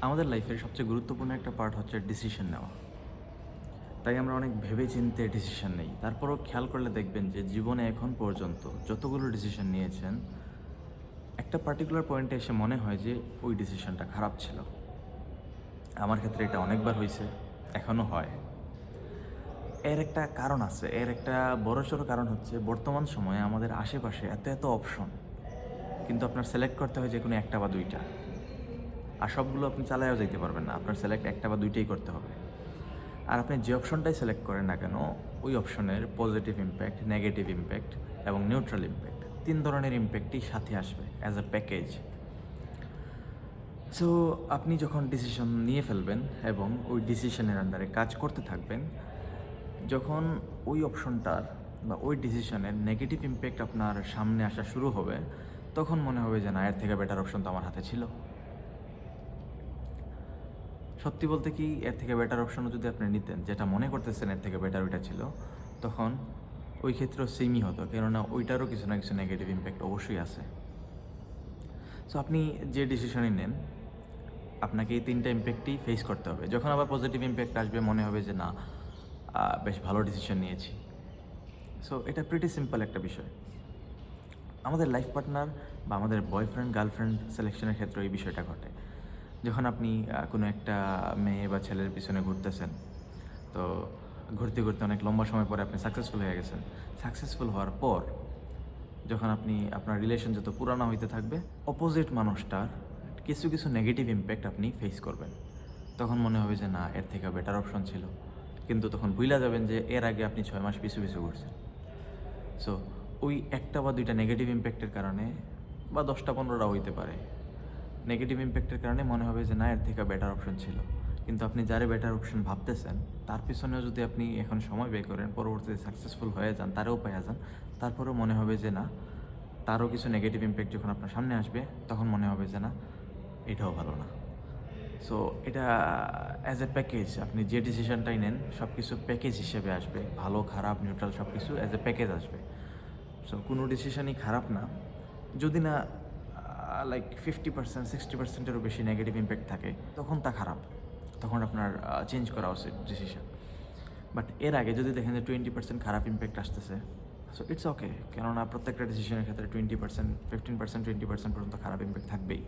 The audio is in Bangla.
আমাদের লাইফের সবচেয়ে গুরুত্বপূর্ণ একটা পার্ট হচ্ছে ডিসিশন নেওয়া। তাই আমরা অনেক ভেবে চিনতে ডিসিশন নেই। তারপরও খেয়াল করলে দেখবেন যে জীবনে এখন পর্যন্ত যতগুলো ডিসিশন নিয়েছেন, একটা পার্টিকুলার পয়েন্টে এসে মনে হয় যে ওই ডিসিশনটা খারাপ ছিল। আমার ক্ষেত্রে এটা অনেকবার হয়েছে এখনও হয়। এর একটা কারণ আছে, এর একটা বড়সড় কারণ হচ্ছে বর্তমান সময়ে আমাদের আশেপাশে এত এত অপশন কিন্তু আপনার সিলেক্ট করতে হয় যে কোনো একটা বা দুইটা। আর সবগুলো আপনি চালায়ও যেতে পারবেন না। আপনার সিলেক্ট একটা বা দুইটাই করতে হবে। আর আপনি যে অপশনটাই সিলেক্ট করেন না কেন, ওই অপশনের পজিটিভ ইম্প্যাক্ট নেগেটিভ ইম্প্যাক্ট এবং নিউট্রাল ইম্প্যাক্ট তিন ধরনের ইম্প্যাক্টই সাথে আসবে অ্যাজ এ প্যাকেজ সো আপনি যখন ডিসিশন নিয়ে ফেলবেন এবং ওই ডিসিশনের আন্ডারে কাজ করতে থাকবেন, যখন ওই অপশনটার বা ওই ডিসিশনের নেগেটিভ ইম্প্যাক্ট আপনার সামনে আসা শুরু হবে, তখন মনে হবে যে না, এর থেকে বেটার অপশন তো আমার হাতে ছিল। সত্যি বলতে কি, এর থেকে বেটার অপশনও যদি আপনি নিতেন, যেটা মনে করতেছেন এর থেকে বেটার ওইটা ছিল, তখন ওই ক্ষেত্রেও সেমই হতো। কেননা ওইটারও কিছু না কিছু নেগেটিভ ইম্প্যাক্ট অবশ্যই আছে। সো আপনি যে ডিসিশনই নেন, আপনাকে এই তিনটা ইম্প্যাক্টই ফেস করতে হবে। যখন আবার পজিটিভ ইম্প্যাক্ট আসবে, মনে হবে যে না বেশ ভালো ডিসিশন নিয়েছি। সো এটা প্রিটি সিম্পল একটা বিষয়। আমাদের লাইফ পার্টনার বা আমাদের বয়ফ্রেন্ড গার্লফ্রেন্ড সিলেকশনের ক্ষেত্রে এই বিষয়টা ঘটে। যখন আপনি কোনো একটা মেয়ে বা ছেলের পিছনে ঘুরতেছেন, তো ঘুরতে ঘুরতে অনেক লম্বা সময় পরে আপনি সাকসেসফুল হয়ে গেছেন। সাকসেসফুল হওয়ার পর যখন আপনি আপনার রিলেশন যত পুরানো হইতে থাকবে অপোজিট মানুষটার কিছু কিছু নেগেটিভ ইম্প্যাক্ট আপনি ফেস করবেন। তখন মনে হবে যে, না, এর থেকে বেটার অপশন ছিল। কিন্তু তখন ভুলা যাবেন যে, এর আগে আপনি ছয় মাস পিছু পিছু ঘুরছেন। সো ওই একটা বা দুইটা নেগেটিভ ইম্প্যাক্টের কারণে বা দশটা পনেরোটা হইতে পারে নেগেটিভ ইম্প্যাক্টের কারণে মনে হবে যে, না, এর থেকে বেটার অপশন ছিল। কিন্তু আপনি যারে বেটার অপশন ভাবতেছেন, তার পিছনেও যদি আপনি এখন সময় ব্যয় করেন, পরবর্তীতে সাকসেসফুল হয়ে যান, তারও পাওয়া যান, তারপরেও মনে হবে যে, না, তারও কিছু নেগেটিভ ইম্প্যাক্ট যখন আপনার সামনে আসবে, তখন মনে হবে যে, না, এটাও ভালো না। সো এটা অ্যাজ এ প্যাকেজ আপনি যে ডিসিশনটাই নেন সব কিছু প্যাকেজ হিসেবে আসবে। ভালো, খারাপ নিউট্রাল সব কিছু অ্যাজ এ প্যাকেজ আসবে। সো কোনো ডিসিশনই খারাপ না। যদি না লাইক ফিফটি পার্সেন্ট সিক্সটি পার্সেন্টেরও বেশি নেগেটিভ ইম্প্যাক্ট থাকে। তখন তা খারাপ। তখন আপনার চেঞ্জ করা উচিত ডিসিশন বাট এর আগে যদি দেখেন যে টোয়েন্টি পার্সেন্ট খারাপ ইম্প্যাক্ট আসতেছে সো ইটস ওকে কেননা প্রত্যেকটা ডিসিশনের ক্ষেত্রে twenty percent fifteen percent twenty percent পর্যন্ত খারাপ ইম্প্যাক্ট থাকবেই।